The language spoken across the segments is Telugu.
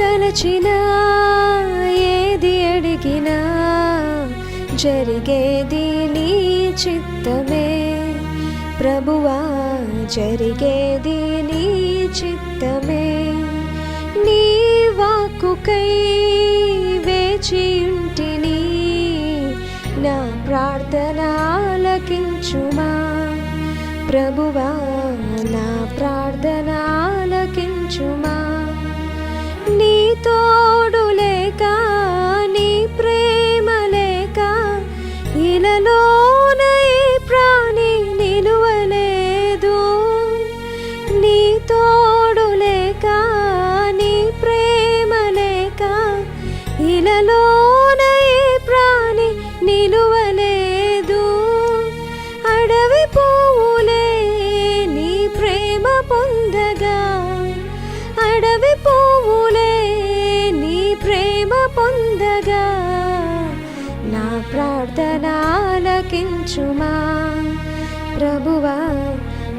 తలచినా ఏది అడిగినా జరిగేది నీ చిత్తమే. ప్రభువా జరిగేది నీ చిత్తమే. నీ వాక్కుకై వేచియుంటిని నా ప్రార్థన ఆలకించుమా. ప్రభువా నా ప్రార్థన ఆలకించుమా. ఆలకించుమా? ప్రభువా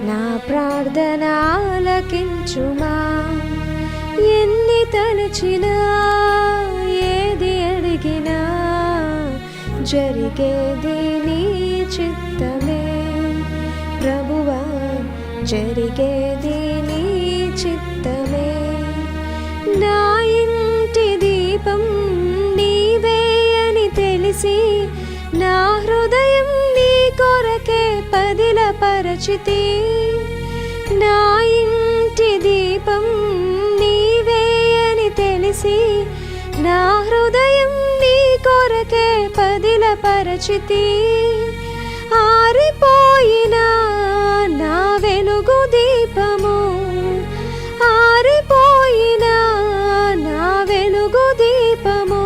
నా ప్రార్థన ఆలకించుమా? ఎన్ని తలచినా ఏది అడిగినా జరిగేది నీ చిత్తమే. ప్రభువా జరిగేది నీ చిత్తమే. నా ఇంటి దీపం నీవే అని తెలిసి కొరకే పరచితి నా ఇంటి దీపం నీవే అని తెలిసి నా హృదయం నీ కొరకే పదిల పరచితి ఆరిపోయిన నా వెలుగు దీపము ఆరిపోయిన నా వెలుగు దీపము.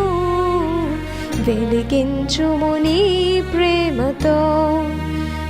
వెలిగించుము నీ ప్రేమతో.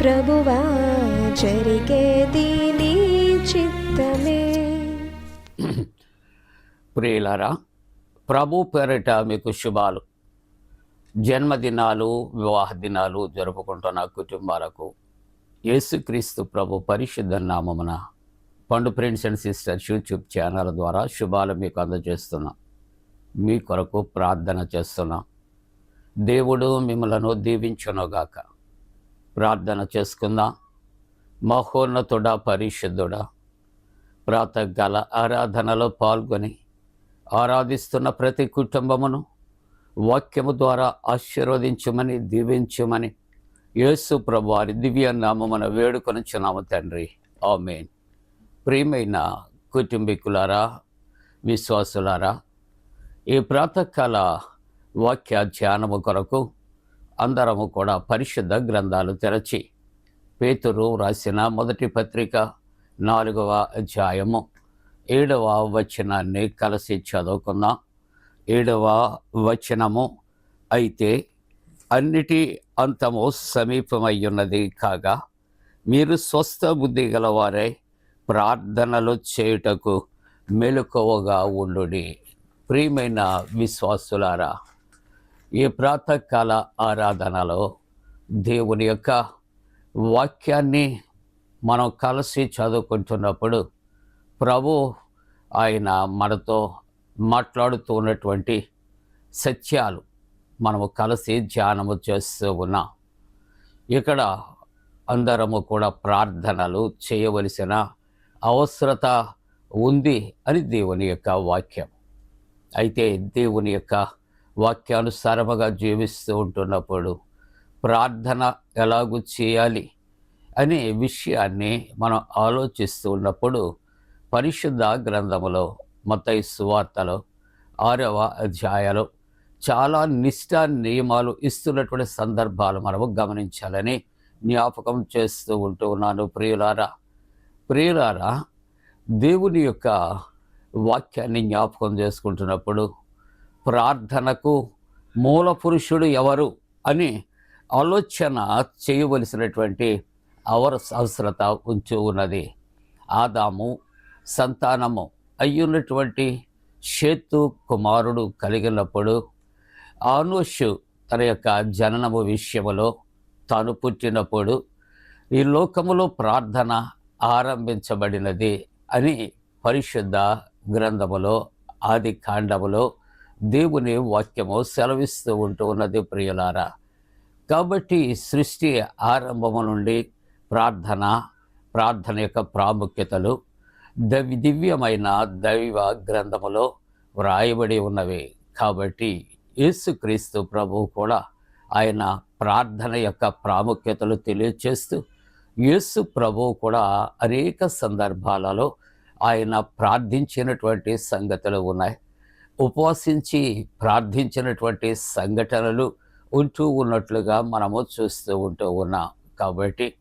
ప్రభువా జరిగేది నీ చిత్తమే. ప్రియులారా ప్రభు పేరిట మీకు శుభాలు. జన్మదినాలు వివాహ దినాలు జరుపుకుంటున్న కుటుంబాలకు యేసుక్రీస్తు ప్రభు పరిశుద్ధ నామమున పండు friends and sisters YouTube channel ద్వారా శుభాలు మీకు అందజేస్తున్నాం. మీ కొరకు ప్రార్థన చేస్తున్నాం. దేవుడు మిమ్మలను దీవించునుగాక. ప్రార్థన చేసుకుందాం. మహోన్నతుడా పరిశుద్ధుడా ప్రాతకాల ఆరాధనలో పాల్గొని ఆరాధిస్తున్న ప్రతి కుటుంబమును వాక్యము ద్వారా ఆశీర్వదించమని దీవించమని యేసు ప్రభువారి దివ్య నామమున వేడుకొనుచున్నాము తండ్రి. ఆమెన్. ప్రియమైన కుటుంబీకులారా విశ్వాసులారా ఈ ప్రాతకాల వాక్య ధ్యానము కొరకు అందరము కూడా పరిశుద్ధ గ్రంథాలు తెరచి పేతురు రాసిన మొదటి పత్రిక నాలుగవ అధ్యాయము ఏడవ వచనాన్ని కలిసి చదువుకుందాం. ఏడవ వచనము అయితే అన్నిటి అంతము సమీపమయ్యున్నది కాగా మీరు స్వస్థ బుద్ధి గలవారై ప్రార్థనలు చేయుటకు మెలకువగా ఉండు ప్రియమైన విశ్వాసులారా ఈ ప్రాతకాల ఆరాధనలో దేవుని యొక్క వాక్యాన్ని మనం కలిసి చదువుకుంటున్నప్పుడు ప్రభు ఆయన మనతో మాట్లాడుతూ ఉన్నటువంటి సత్యాలు మనము కలిసి ధ్యానము చేస్తూ ఉన్నాం. ఇక్కడ అందరము కూడా ప్రార్థనలు చేయవలసిన అవసరత ఉంది అని దేవుని యొక్క వాక్యం. అయితే దేవుని యొక్క వాక్యానుసారముగా జీవిస్తూ ఉంటున్నప్పుడు ప్రార్థన ఎలాగూ చేయాలి అనే విషయాన్ని మనం ఆలోచిస్తూ ఉన్నప్పుడు పరిశుద్ధ గ్రంథములో మతై సువార్తలో ఆరవ అధ్యాయాలు చాలా నిష్ఠా నియమాలు ఇస్తున్నటువంటి సందర్భాలు మనము గమనించాలని జ్ఞాపకం చేస్తూ ఉంటూ ఉన్నాను ప్రియులారా. ప్రియులారా దేవుని యొక్క వాక్యాన్ని జ్ఞాపకం చేసుకుంటున్నప్పుడు ప్రార్థనకు మూల పురుషుడు ఎవరు అని ఆలోచన చేయవలసినటువంటి అవర అవసరత ఉంచు ఉన్నది. ఆదాము సంతానము అయ్యున్నటువంటి షేతు కుమారుడు కలిగినప్పుడు ఆనుషు తన యొక్క జననము విషయములో తాను పుట్టినప్పుడు ఈ లోకములో ప్రార్థన ఆరంభించబడినది అని పరిశుద్ధ గ్రంథములో ఆది కాండములో దేవుని వాక్యము సెలవిస్తూ ఉంటూ ఉన్నది ప్రియులారా. కాబట్టి సృష్టి ఆరంభము నుండి ప్రార్థన ప్రార్థన యొక్క ప్రాముఖ్యతలు దవి దివ్యమైన దైవ గ్రంథములో వ్రాయబడి ఉన్నవి. కాబట్టి యేసుక్రీస్తు ప్రభువు కూడా ఆయన ప్రార్థన యొక్క ప్రాముఖ్యతలు తెలియచేస్తూ యేసు ప్రభువు కూడా అనేక సందర్భాలలో ఆయన ప్రార్థించినటువంటి సంగతులు ఉన్నాయి. ఉపవసించి ప్రార్థించినటువంటి సంఘటనలు ఉంటూ ఉన్నట్లుగా మనము చూస్తూ ఉంటూ ఉన్నాం. కాబట్టి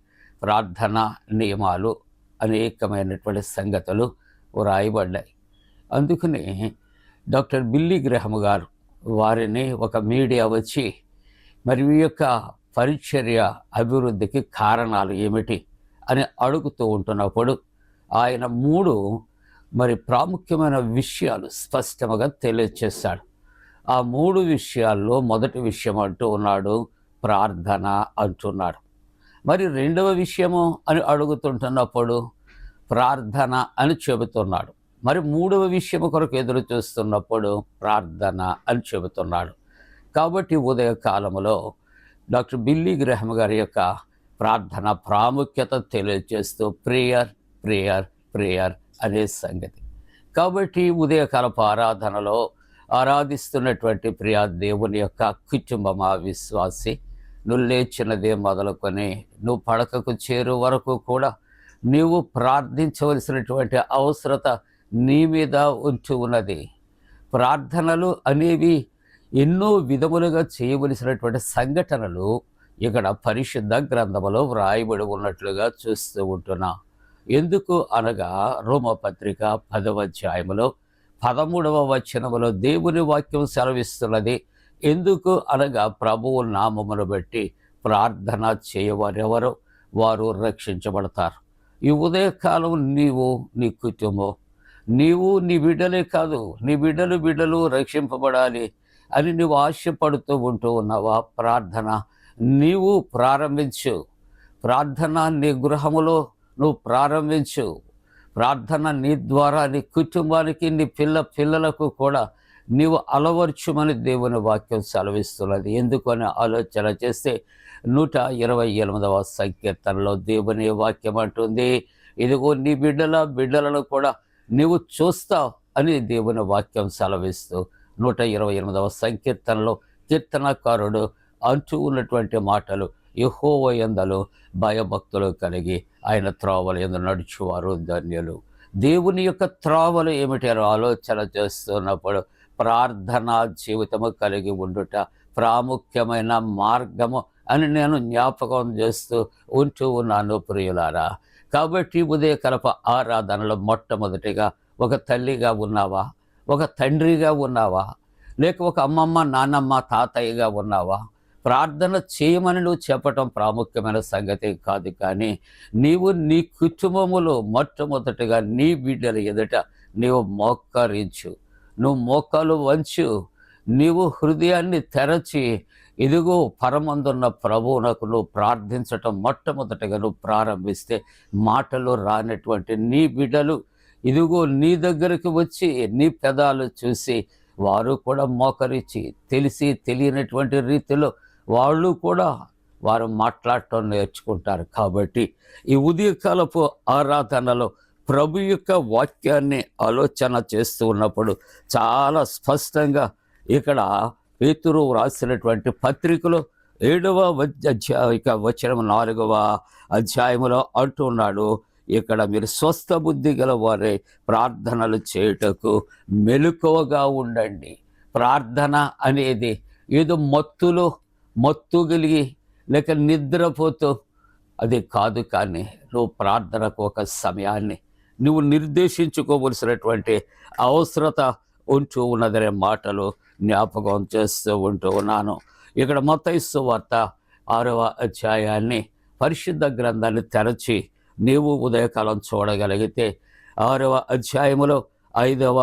ప్రార్థన నియమాలు అనేకమైనటువంటి సంగతులు వ్రాయబడ్డాయి. అందుకని డాక్టర్ బిల్లీ గ్రహం గారు వారిని ఒక మీడియా వచ్చి మరి ఈ యొక్క పరిచర్య అభివృద్ధికి కారణాలు ఏమిటి? అని అడుగుతూ ఉంటున్నప్పుడు ఆయన మూడు మరి ప్రాముఖ్యమైన విషయాలు స్పష్టంగా తెలియచేశాడు. ఆ మూడు విషయాల్లో మొదటి విషయం అంటూ ఉన్నాడు ప్రార్థన అంటున్నాడు. మరి రెండవ విషయము అని అడుగుతుంటున్నప్పుడు ప్రార్థన అని చెబుతున్నాడు. మరి మూడవ విషయం కొరకు ఎదురు చూస్తున్నప్పుడు ప్రార్థన అని చెబుతున్నాడు. కాబట్టి ఉదయకాలంలో డాక్టర్ బిల్లీ గ్రహం గారి యొక్క ప్రార్థన ప్రాముఖ్యత తెలియజేస్తూ ప్రేయర్ ప్రేయర్ ప్రేయర్ అనే సంగతి. కాబట్టి ఉదయకాలపు ఆరాధనలో ఆరాధిస్తున్నటువంటి ప్రియా దేవుని యొక్క కుటుంబమా విశ్వాసి నువ్వు లేచినదే మొదలుకొని నువ్వు పడకకు చేరు వరకు కూడా నీవు ప్రార్థించవలసినటువంటి అవసరత నీ మీద ఉంచి ఉన్నది. ప్రార్థనలు అనేవి ఎన్నో విధములుగా చేయవలసినటువంటి సంఘటనలు ఇక్కడ పరిశుద్ధ గ్రంథములో వ్రాయబడి ఉన్నట్లుగా చూస్తూ ఉంటున్నా. ఎందుకు అనగా రోమపత్రిక పదవ అధ్యాయములో పదమూడవ వచనములో దేవుని వాక్యం సెలవిస్తున్నది. ఎందుకు అనగా ప్రభువు నామమును బట్టి ప్రార్థన చేయవారెవరో వారు రక్షించబడతారు. ఈ ఉదయకాలం నీవు నీ కుటుంబం నీవు నీ బిడ్డలే కాదు నీ బిడ్డలు బిడ్డలు రక్షింపబడాలి అని నువ్వు ఆశపడుతూ ఉంటూ ఉన్నావా? ప్రార్థన నీవు ప్రారంభించు. ప్రార్థన నీ గృహములో నువ్వు ప్రారంభించు. ప్రార్థన నీ ద్వారా నీ కుటుంబానికి నీ పిల్ల పిల్లలకు కూడా నీవు అలవర్చుమని దేవుని వాక్యం సెలవిస్తున్నది. ఎందుకని ఆలోచన చేస్తే నూట ఇరవై ఎనిమిదవ సంకీర్తనలో దేవుని వాక్యం అంటుంది ఇదిగో నీ బిడ్డల బిడ్డలను కూడా నీవు చూస్తావు అని దేవుని వాక్యం సెలవిస్తూ నూట ఇరవై ఎనిమిదవ సంకీర్తనలో కీర్తనకారుడు అంటూ ఉన్నటువంటి మాటలు యహోవ ఎందలు భయభక్తులు కలిగి ఆయన త్రోవలు ఎందు నడుచువారు ధన్యులు. దేవుని యొక్క త్రోవలు ఏమిటి ఆలోచన చేస్తున్నప్పుడు ప్రార్థనా జీవితము కలిగి ఉండుట ప్రాముఖ్యమైన మార్గము అని నేను జ్ఞాపకం చేస్తూ ఉంటూ ఉన్నాను ప్రియులారా. కాబట్టి ఉదయకల్ప ఆరాధనలో మొట్టమొదటిగా ఒక తల్లిగా ఉన్నావా? ఒక తండ్రిగా ఉన్నావా? లేక ఒక అమ్మమ్మ నాన్నమ్మ తాతయ్యగా ఉన్నావా? ప్రార్థన చేయమని నువ్వు చెప్పటం ప్రాముఖ్యమైన సంగతి కాదు కానీ నీవు నీ కుటుంబములో మొట్టమొదటిగా నీ బిడ్డల ఎదుట నీవు మోక్కరించు నువ్వు మోకాలు వంచు. నీవు హృదయాన్ని తెరచి ఇదిగో పరమందున్న ప్రభువునకు నువ్వు ప్రార్థించటం మొట్టమొదటిగా నువ్వు ప్రారంభిస్తే మాటలు రానటువంటి నీ బిడ్డలు ఇదిగో నీ దగ్గరికి వచ్చి నీ పెదాలు చూసి వారు కూడా మోకరించి తెలిసి తెలియనటువంటి రీతిలో వాళ్ళు కూడా వారు మాట్లాడటం నేర్చుకుంటారు. కాబట్టి ఈ ఉదయకాలపు ఆరాధనలో ప్రభు యొక్క వాక్యాన్ని ఆలోచన చేస్తూ ఉన్నప్పుడు చాలా స్పష్టంగా ఇక్కడ పేతురు వ్రాసినటువంటి పత్రికలో ఏడవ అధ్యాయ వచనం నాలుగవ అధ్యాయములో అంటున్నాడు ఇక్కడ మీరు స్వస్థ బుద్ధి గల వారే ప్రార్థనలు చేయుటకు మెలకువగా ఉండండి. ప్రార్థన అనేది ఏదో మత్తులో మత్తు కలిగి లేక నిద్రపోతూ అది కాదు కానీ నువ్వు ప్రార్థనకు ఒక సమయాన్ని నువ్వు నిర్దేశించుకోవలసినటువంటి అవసరత ఉంటూ ఉన్నదనే మాటలు జ్ఞాపకం చేస్తూ ఉంటూ ఉన్నాను. ఇక్కడ మతైస్సు వార్త ఆరవ అధ్యాయాన్ని పరిశుద్ధ గ్రంథాన్ని తెరచి నీవు ఉదయకాలం చూడగలిగితే ఆరవ అధ్యాయములో ఐదవ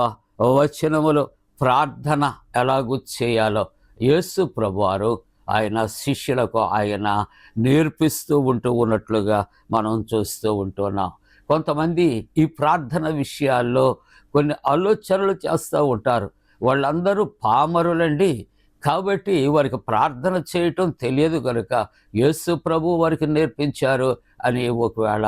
వచనములో ప్రార్థన ఎలాగూ చేయాలో యేసు ప్రభువారు ఆయన శిష్యులకు ఆయన నేర్పిస్తూ ఉంటూ ఉన్నట్లుగా మనం చూస్తూ ఉంటున్నాం. కొంతమంది ఈ ప్రార్థన విషయాల్లో కొన్ని ఆలోచనలు చేస్తూ ఉంటారు. వాళ్ళందరూ పామరులండి. కాబట్టి వారికి ప్రార్థన చేయటం తెలియదు కనుక యేసు ప్రభు వారికి నేర్పించారు అని ఒకవేళ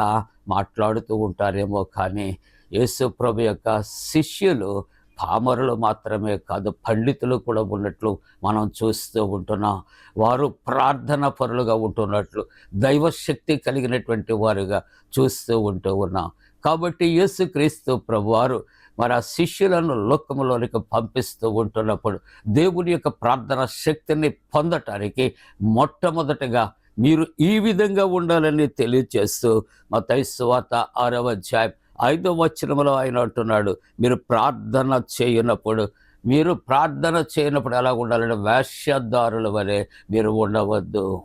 మాట్లాడుతూ ఉంటారేమో కానీ యేసు ప్రభు యొక్క శిష్యులు పామరులు మాత్రమే కాదు పండితులు కూడా ఉన్నట్లు మనం చూస్తూ ఉంటున్నాం. వారు ప్రార్థన పరులుగా ఉంటున్నట్లు దైవశక్తి కలిగినటువంటి వారుగా చూస్తూ ఉంటూ ఉన్నాం. కాబట్టి యేసుక్రీస్తు ప్రభువారు మరి ఆ శిష్యులను లోకంలోనికి పంపిస్తూ ఉంటున్నప్పుడు దేవుని యొక్క ప్రార్థన శక్తిని పొందటానికి మొట్టమొదటగా మీరు ఈ విధంగా ఉండాలని తెలియచేస్తూ మా తైస్వాత ఆరవ అధ్యాయం ఐదవ వచనంలో ఆయన అంటున్నాడు మీరు ప్రార్థన చేయనప్పుడు మీరు ప్రార్థన చేయనప్పుడు ఎలా ఉండాలంటే వేష్యదారుల వలె మీరు ఉండవద్దు.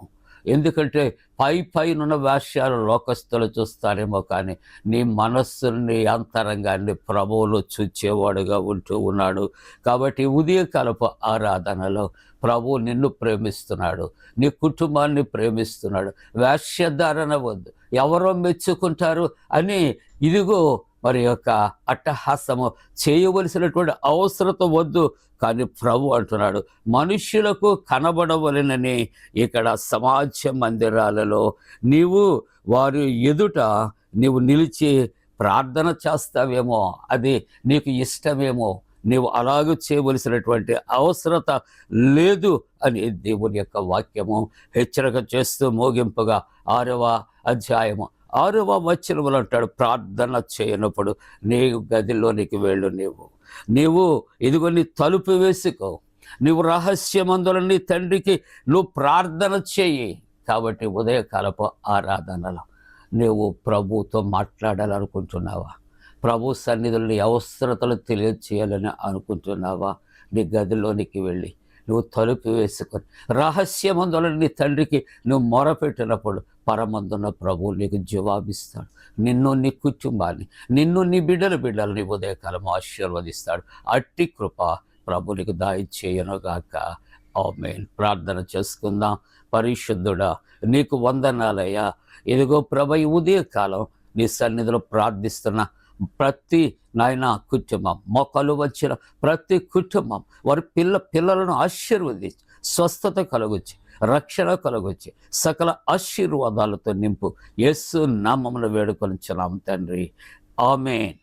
ఎందుకంటే పై పైనున్న వేష్యాలు లోకస్తులు చూస్తారేమో కానీ నీ మనస్సుని అంతరంగాన్ని ప్రభువులు చూచేవాడుగా ఉంటూ ఉన్నాడు. కాబట్టి ఉదయకాలపు ఆరాధనలో ప్రభు నిన్ను ప్రేమిస్తున్నాడు నీ కుటుంబాన్ని ప్రేమిస్తున్నాడు. వేష్యధారణ వద్దు. ఎవరో మెచ్చుకుంటారు అని ఇదిగో మరి యొక్క అట్టహాసము చేయవలసినటువంటి అవసరత వద్దు. కానీ ప్రభు అంటున్నాడు మనుష్యులకు కనబడవలెనని ఇక్కడ సమాజ మందిరాలలో నీవు వారి ఎదుట నీవు నిలిచి ప్రార్థన చేస్తావేమో అది నీకు ఇష్టమేమో నీవు అలాగ చేయవలసినటువంటి అవసరత లేదు అని దేవుని యొక్క వాక్యము హెచ్చరిక చేస్తూ మోగింపుగా ఆరవ అధ్యాయము. ఆరవ వచనములు అంటాడు ప్రార్థన చేయనప్పుడు నీ గదిలోనికి వెళ్ళు నీవు. నీవు ఇదిగో నీ తలుపు వేసుకో. నువ్వు రహస్యమందుల నీ తండ్రికి నువ్వు ప్రార్థన చేయి కాబట్టి ఉదయకాలపు ఆరాధనలో నువ్వు ప్రభుతో మాట్లాడాలనుకుంటున్నావా? ప్రభు సన్నిధులు నీ అవసరతలు తెలియచేయాలని అనుకుంటున్నావా? నీ గదిలోనికి వెళ్ళి నువ్వు తలుపు వేసుకొని రహస్యమందుల నీ తండ్రికి నువ్వు మొరపెట్టినప్పుడు పరమందున్న ప్రభువు నీకు జవాబిస్తాడు. నిన్ను నీ కుటుంబాన్ని నిన్ను నీ బిడ్డల బిడ్డలు ఉదయకాలం ఆశీర్వదిస్తాడు. అట్టి కృప ప్రభు నీకు దాయి చేయనుగాక ఆమెన్. ప్రార్థన చేసుకుందాం. పరిశుద్ధుడా నీకు వందనాలయ్యా. ఇదిగో ప్రభ ఈ ఉదయకాలం నీ సన్నిధిలో ప్రార్థిస్తున్న ప్రతి నాయన కుటుంబం మొక్కలు వచ్చిన ప్రతి కుటుంబం వారి పిల్ల పిల్లలను ఆశీర్వదించి స్వస్థత కలుగుచ్చి రక్షణ కలుగొచ్చి సకల ఆశీర్వాదాలతో నింపు. యేసు నామమున వేడుకొనిచున్నాం తండ్రి. ఆమెన్.